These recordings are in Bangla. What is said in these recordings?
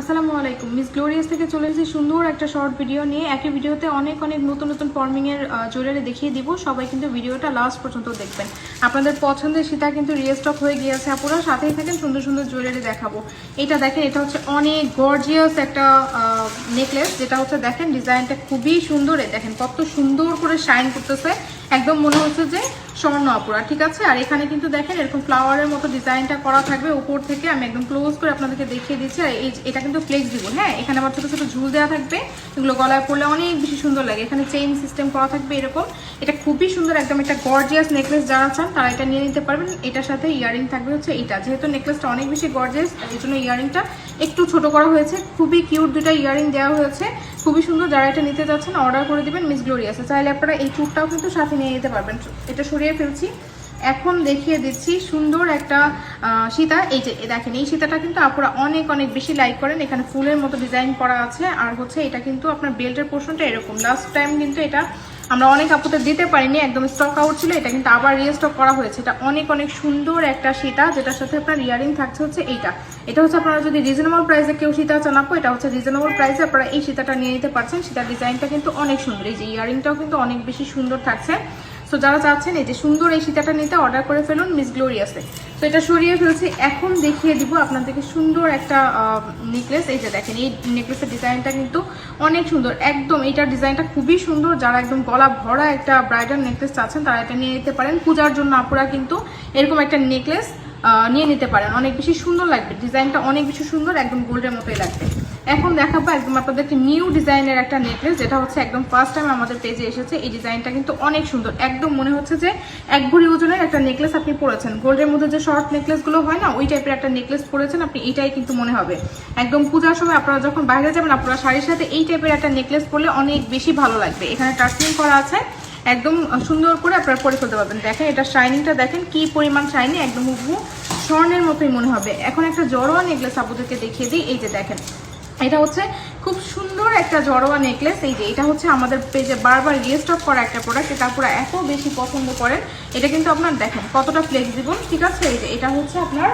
আসসালামু আলাইকুম। মিস গ্লোরিয়াস থেকে চলে এসেছি সুন্দর একটা শর্ট ভিডিও নিয়ে। একই ভিডিওতে অনেক অনেক নতুন নতুন ফর্মিংয়ের জুয়েলারি দেখিয়ে দিব। সবাই কিন্তু ভিডিওটা লাস্ট পর্যন্ত দেখবেন। আপনাদের পছন্দের সীতা কিন্তু রিয়েস্টক হয়ে গিয়েছে, আপুরা। সাথেই থাকেন, সুন্দর সুন্দর জুয়েলারি দেখাবো। এটা দেখেন, এটা হচ্ছে অনেক গর্জিয়াস একটা নেকলেস যেটা হচ্ছে দেখেন ডিজাইনটা খুবই সুন্দর। দেখেন, কত সুন্দর করে শাইন করতেছে। একদম মনে হচ্ছে যে স্বর্ণ আপুরা ঠিক আছে? আর এখানে কিন্তু দেখেন এরকম ফ্লাওয়ারের মতো ডিজাইনটা করা থাকবে। উপর থেকে আমি একদম ক্লোজ করে আপনাদেরকে দেখিয়ে দিচ্ছি। আর এই এটা কিন্তু ফ্লেক্সিবল হ্যাঁ? এখানে আবার ছোটো ছোটো ঝুল দেওয়া থাকবে। এগুলো গলায় পড়লে অনেক বেশি সুন্দর লাগে। এখানে চেইন সিস্টেম করা থাকবে এরকম। এটা খুবই সুন্দর, একদম একটা গর্জিয়াস নেকলেস যারা চান, তারা এটা নিয়ে নিতে পারবেন। এটার সাথে ইয়ারিং থাকবে হচ্ছে এটা। যেহেতু নেকলেসটা অনেক বেশি গর্জিয়াস এই জন্য ইয়ারিংটা একটু ছোট করা হয়েছে। খুবই কিউট দুটা ইয়ারিং দেওয়া হয়েছে। খুবই সুন্দর, যারা এটা নিতে যাচ্ছেন অর্ডার করে দেবেন মিস গ্লোরিয়াসে চাইলে আপনারা এই চুটটাও কিন্তু সাথে নিয়ে নিতে পারবেন। এটা সরিয়ে ফেলছি। এখন দেখিয়ে দিচ্ছি সুন্দর একটা সীতা। এই যে দেখেন, এই সীতাটা কিন্তু আপনারা অনেক অনেক বেশি লাইক করেন। এখানে ফুলের মতো ডিজাইন করা আছে। আর হচ্ছে এটা কিন্তু আপনার বেল্টের পোর্শনটা এরকম। লাস্ট টাইম কিন্তু এটা আমরা অনেক আপুতে দিতে পারিনি, একদম স্টক আউট ছিল, এটা কিন্তু আবার রিস্টক করা হয়েছে। এটা অনেক অনেক সুন্দর একটা সীতা, যেটার সাথে আপনার ইয়ারিং থাকছে হচ্ছে এইটা। এটা হচ্ছে আপনারা যদি রিজনেবল প্রাইসে কেউ সীতা চান আপু, এটা হচ্ছে রিজনেবল প্রাইসে আপনারা এই সীতাটা নিয়ে নিতে পারছেন। সীতার ডিজাইনটা কিন্তু অনেক সুন্দর, এই যে ইয়ারিংটাও কিন্তু অনেক বেশি সুন্দর থাকছে। সো যারা চাচ্ছেন এই যে সুন্দর এই সীতাটা নিতে অর্ডার করে ফেলুন মিস গ্লোরিয়াসে তো এটা সরিয়ে ফেলছি। এখন দেখিয়ে দিব আপনাদেরকে সুন্দর একটা নেকলেস এই যে দেখেন, এই নেকলেসের ডিজাইনটা কিন্তু অনেক সুন্দর। একদম এইটার ডিজাইনটা খুবই সুন্দর। যারা একদম গলা ভরা একটা ব্রাইডাল নেকলেস চাচ্ছেন, তারা এটা নিয়ে নিতে পারেন। পূজার জন্য আপুরা কিন্তু এরকম একটা নেকলেস নিয়ে নিতে পারেন। অনেক বেশি সুন্দর লাগবে। ডিজাইনটা অনেক বেশি সুন্দর, একদম গোল্ডের মতোই লাগবে। এখন দেখাবো একদম আপনাদেরকে নিউ ডিজাইনের একটা নেকলেস, যেটা হচ্ছে একদম ফার্স্ট টাইম আমাদের পেজে এসেছে। এই ডিজাইনটা কিন্তু অনেক সুন্দর। একদম মনে হচ্ছে যে এক ভরি ওজনের একটা নেকলেস আপনি পরেছেন। গোল্ডের মধ্যে যে শর্ট নেকলেসগুলো হয় না, ওই টাইপের একটা নেকলেস পরেছেন, আপনি এইটাই কিন্তু মনে হবে। একদম পূজার সময় আপনারা যখন বাইরে যাবেন, আপনারা শাড়ির সাথে এই টাইপের একটা নেকলেস পরলে অনেক বেশি ভালো লাগবে। এখানে টার্সিং করা আছে। একদম সুন্দর করে আপনারা পরে ফেলতে পারবেন। দেখেন, এটা শাইনিংটা দেখেন, কি পরিমাণ শাইনি একদম হুবহু স্বর্ণের মতোই মনে হবে। এখন একটা জড়োয়া নেকলেস আপনাদেরকে দেখিয়ে দিই, এই যে দেখেন। এটা হচ্ছে খুব সুন্দর একটা জড়োয়া নেকলেস এই যে এটা হচ্ছে আমাদের পেজে বারবার রিস্টক করা একটা প্রোডাক্ট এটা পুরো এত বেশি পছন্দ করেন, এটা কিন্তু আপনার দেখেন কতটা ফ্লেক্সিবল ঠিক আছে? এই যে এটা হচ্ছে আপনার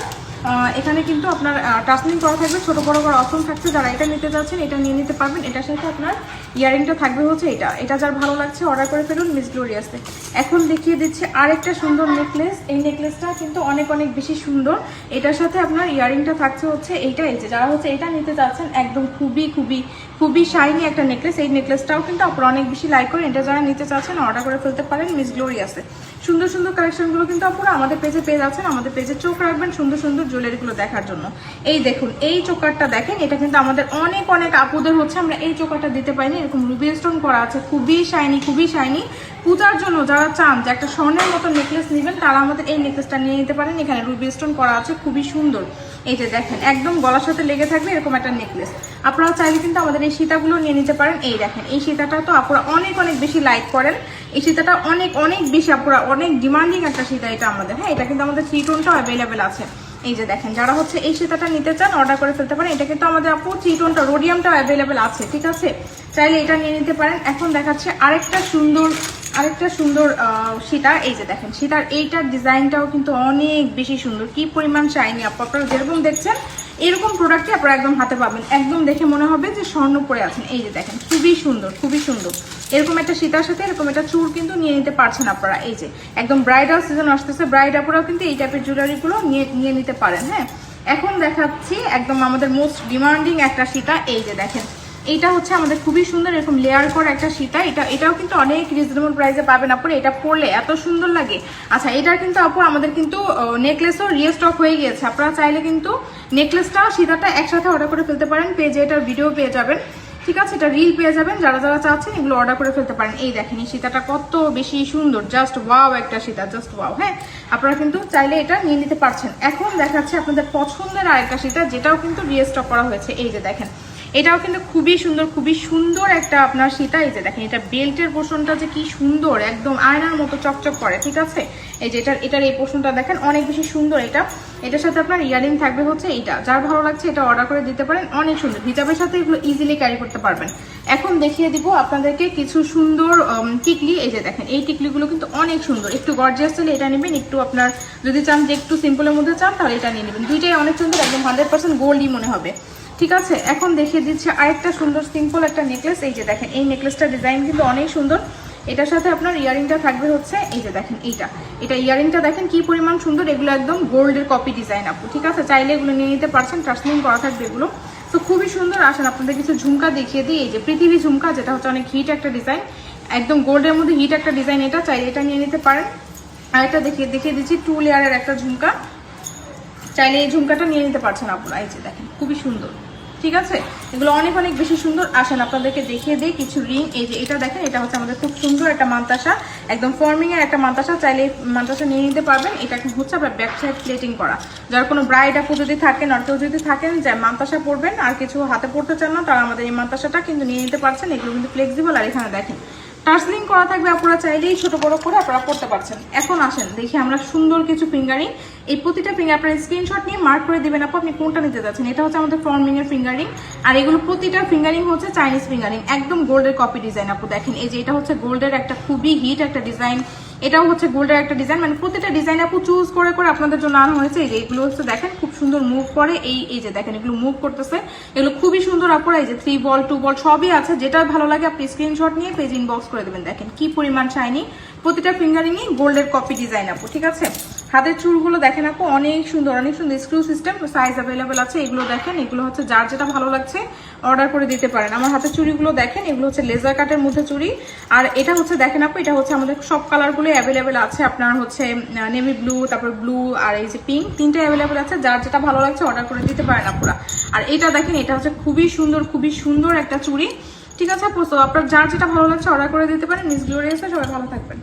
এখানে কিন্তু আপনার টাসলিং করা থাকবে, ছোট বড় বড় অপশন থাকছে, যারা এটা নিতে চাচ্ছেন এটা নিয়ে নিতে পারবেন। এটার সাথে আপনার ইয়ারিংটা থাকবে হচ্ছে এটা। এটা যার ভালো লাগছে অর্ডার করে ফেলুন মিস গ্লোরিয়াসে এখন দেখিয়ে দিচ্ছি আরেকটা সুন্দর নেকলেস এই নেকলেসটা কিন্তু অনেক অনেক বেশি সুন্দর। এটার সাথে আপনার ইয়ারিংটা থাকছে হচ্ছে এইটা, এই যে যারা হচ্ছে এটা নিতে চাচ্ছেন একদম খুবই খুবই খুবই শাইনি একটা নেকলেস এই নেকলেসটাও কিন্তু আপনারা অনেক বেশি লাইক করেন। এটা যারা নিতে চাচ্ছেন অর্ডার করে ফেলতে পারেন মিস গ্লোরিয়াসে সুন্দর সুন্দর কালেকশনগুলো কিন্তু আপনারা আমাদের পেজে পেয়ে যাচ্ছেন। আমাদের পেজে চোখ রাখবেন সুন্দর সুন্দর জুয়েলারিগুলো দেখার জন্য। এই দেখুন, এই চোকারটা দেখেন, এটা কিন্তু আমাদের অনেক অনেক আপুদের হচ্ছে, আমরা এই চোকারটা দিতে পারিনি, এরকম রুবি স্টোন করা আছে, খুবই শাইনি খুবই শাইনি পূজার জন্য যারা চান যে একটা স্বর্ণের মতো নেকলেস নেবেন, তারা আমাদের এই নেকলেসটা নিয়ে নিতে পারেন। এখানে রুবি স্টোন করা আছে, খুবই সুন্দর। এই যে দেখেন, একদম গলার সাথে লেগে থাকবে এরকম একটা নেকলেস আপনারা চাইলে কিন্তু আমাদের এই সীতাগুলো নিয়ে নিতে পারেন। এই দেখেন, এই সীতাটা তো আপনারা অনেক অনেক বেশি লাইক করেন। এই সীতাটা অনেক অনেক বেশি আপনারা অনেক ডিমান্ডিং একটা সীতা এটা আমাদের। হ্যাঁ এটা কিন্তু আমাদের থ্রি অ্যাভেলেবেল আছে। এই যে দেখেন, যারা হচ্ছে এই সীতাটা নিতে চান অর্ডার করে ফেলতে পারেন। এটা কিন্তু আমাদের আপু থ্রি টোনটা রোডিয়ামটাও অ্যাভেলেবেল আছে, ঠিক আছে? চাইলে এটা নিয়ে নিতে পারেন। এখন দেখাচ্ছে আরেকটা সুন্দর আরেকটা সুন্দর আহ, সীতা এই যে দেখেন সীতার এইটার ডিজাইনটাও কিন্তু অনেক বেশি সুন্দর। কি পরিমাণ আপু আপনারা যেরকম দেখছেন এরকম প্রোডাক্টই আপনারা একদম হাতে পাবেন। একদম দেখে মনে হবে যে স্বর্ণ পরে আছেন। এই যে দেখেন খুবই সুন্দর খুবই সুন্দর। এরকম একটা সীতার সাথে এরকম একটা চুর কিন্তু নিয়ে নিতে পারছেন আপনারা। এই যে একদম ব্রাইডাল সিজন আসতেছে ব্রাইড আপুরাও কিন্তু এই টাইপের জুয়েলারিগুলো নিয়ে নিয়ে নিতে পারেন হ্যাঁ? এখন দেখাচ্ছি একদম আমাদের মোস্ট ডিমান্ডিং একটা সীতা এই যে দেখেন। এইটা হচ্ছে আমাদের খুবই সুন্দর এরকম লেয়ার করা একটা সীতা। এটা এটাও কিন্তু অনেক রিজনেবল প্রাইসে পাবেন আপনার এটা পরলে এত সুন্দর লাগে। আচ্ছা এটার কিন্তু আপু আমাদের কিন্তু নেকলেসও রিস্টক হয়ে গিয়েছে। আপনারা চাইলে কিন্তু নেকলেসটা সীতাটা একসাথে অর্ডার করে ফেলতে পারেন। পেজে এটার ভিডিও পেয়ে যাবেন। ঠিক আছে, এটা রিল পেয়ে যাবেন। যারা যারা চাচ্ছেন এগুলো অর্ডার করে ফেলতে পারেন। এই দেখেন, এই সীতাটা কত বেশি সুন্দর। জাস্ট ওয়াও একটা সীতা জাস্ট ওয়াও হ্যাঁ? আপনারা কিন্তু চাইলে এটা নিয়ে নিতে পারছেন। এখন দেখাচ্ছে আপনাদের পছন্দের আরেকটা সীতা, যেটাও কিন্তু রিস্টক করা হয়েছে। এই যে দেখেন, এটাও কিন্তু খুবই সুন্দর খুবই সুন্দর একটা আপনার সীতা। এই যে দেখেন, এটা বেল্টের পোর্শনটা যে কি সুন্দর, একদম আয়নার মতো চকচক করে, ঠিক আছে? এই যে এটার এটার এই পোর্শনটা দেখেন, অনেক বেশি সুন্দর এটা। এটার সাথে আপনার ইয়ারিং থাকবে হচ্ছে এইটা। যার ভালো লাগছে এটা অর্ডার করে দিতে পারেন। অনেক সুন্দর। হিজাবের সাথে এগুলো ইজিলি ক্যারি করতে পারবেন। এখন দেখিয়ে দিব আপনাদেরকে কিছু সুন্দর টিকলি। এই যে দেখেন, এই টিকলিগুলো কিন্তু অনেক সুন্দর। একটু গর্জিয়াস চাইলে এটা নেবেন। একটু আপনার যদি চান যে একটু সিম্পলের মধ্যে চান, তাহলে এটা নিয়ে নেবেন। দুইটাই অনেক সুন্দর, একদম হান্ড্রেড পার্সেন্ট গোল্ডই মনে হবে। ঠিক আছে? এখন দেখিয়ে দিচ্ছে আরেকটা সুন্দর সিম্পল একটা নেকলেস এই যে দেখেন, এই নেকলেসটা ডিজাইন কিন্তু অনেক সুন্দর। এটার সাথে আপনার ইয়ারিংটা থাকবে হচ্ছে এই যে দেখেন এইটা। এটা ইয়ারিংটা দেখেন কি পরিমাণ সুন্দর, এগুলো একদম গোল্ডের কপি ডিজাইন আপু, ঠিক আছে? চাইলে এগুলো নিয়ে নিতে পারছেন ট্রান্সলিং করা থাকবে এগুলো। তো খুবই সুন্দর, আসেন আপনাদের কিছু ঝুমকা দেখিয়ে দিই। এই যে পৃথিবী ঝুমকা, যেটা হচ্ছে অনেক হিট একটা ডিজাইন একদম গোল্ডের মধ্যে হিট একটা ডিজাইন এটা, চাইলে এটা নিয়ে নিতে পারেন। আর এটা দেখিয়ে দেখিয়ে দিচ্ছি টু লেয়ারের একটা ঝুমকা। চাইলে এই ঝুমকাটা নিয়ে নিতে পারছেন আপনারা এই যে দেখেন, খুবই সুন্দর। ঠিক আছে? এগুলো অনেক অনেক বেশি সুন্দর। আসেন, আপনাদেরকে দেখিয়ে দিই কিছু রিং। এই যে এটা দেখেন, এটা হচ্ছে আমাদের খুব সুন্দর একটা মান্তাসা। একদম ফর্মিং এর একটা মান্তাসা। চাইলে মান্তাসা নিয়ে নিতে পারবেন। এটা হচ্ছে আপনার ব্যাক সাইড প্লেটিং করা। যারা কোনো ব্রাইড আপু যদি থাকেন আর কেউ যদি থাকেন, যে মান্তাসা পরবেন আর কিছু হাতে পড়তে চান না, তারা আমাদের এই মান্তাসাটা কিন্তু নিয়ে নিতে পারছেন। এগুলো কিন্তু ফ্লেক্সিবল আর এখানে দেখেন। টার্সলিং করা থাকবে আপনারা চাইলেই ছোট বড় করে আপনারা করতে পারছেন। এখন আসেন, দেখি আমরা সুন্দর কিছু ফিঙ্গারিং। এই প্রতিটা ফিঙ্গার আপনার স্ক্রিনশট নিয়ে মার্ক করে দেবেন, আপু আপনি কোনটা নিতে যাচ্ছেন? এটা হচ্ছে আমাদের ফর্মিং এর ফিঙ্গারিং আর এগুলো প্রতিটা ফিঙ্গারিং হচ্ছে চাইনিজ ফিঙ্গারিং একদম গোল্ডের কপি ডিজাইন আপু দেখেন। এই যে এটা হচ্ছে গোল্ডের একটা খুবই হিট একটা ডিজাইন এটাও হচ্ছে গোল্ডের একটা ডিজাইন। মানে প্রতিটা ডিজাইন আপু চুজ করে করে আপনাদের জন্য আনা হয়েছে। এই যে এগুলো হচ্ছে দেখেন, খুব সুন্দর মুভ করে। এই এই যে দেখেন, এগুলো মুভ করতেছে। এগুলো খুবই সুন্দর আপুরা, এই যে থ্রি বল টু বল সবই আছে। যেটা ভালো লাগে আপনি স্ক্রিনশট নিয়ে পেজ ইনবক্স করে দেবেন। দেখেন কি পরিমাণ শাইনি প্রতিটা ফিঙ্গারিংই গোল্ডের কপি ডিজাইন আপু, ঠিক আছে? হাতের চুলগুলো দেখেন আপু, অনেক সুন্দর অনেক সুন্দর স্ক্রু সিস্টেম সাইজ অ্যাভেলেবেল আছে, এগুলো দেখেন, এগুলো হচ্ছে যার যেটা ভালো লাগছে অর্ডার করে দিতে পারেন। আমার হাতের চুড়িগুলো দেখেন, এগুলো হচ্ছে লেজার কাটের মধ্যে চুড়ি। আর এটা হচ্ছে, দেখেন আপু, এটা হচ্ছে আমাদের সব কালারগুলো অ্যাভেলেবেল আছে, আপনার হচ্ছে নেভি ব্লু তারপর ব্লু আর এই যে পিঙ্ক তিনটা অ্যাভেলেবেল আছে, যার যেটা ভালো লাগছে অর্ডার করে দিতে পারেন আপুরা। আর এটা দেখেন, এটা হচ্ছে খুবই সুন্দর খুবই সুন্দর একটা চুড়ি। ঠিক আছে আপু তো আপনার যার যেটা ভালো লাগছে অর্ডার করে দিতে পারেন মিস গ্লোরিয়াসে সবাই ভালো থাকবেন।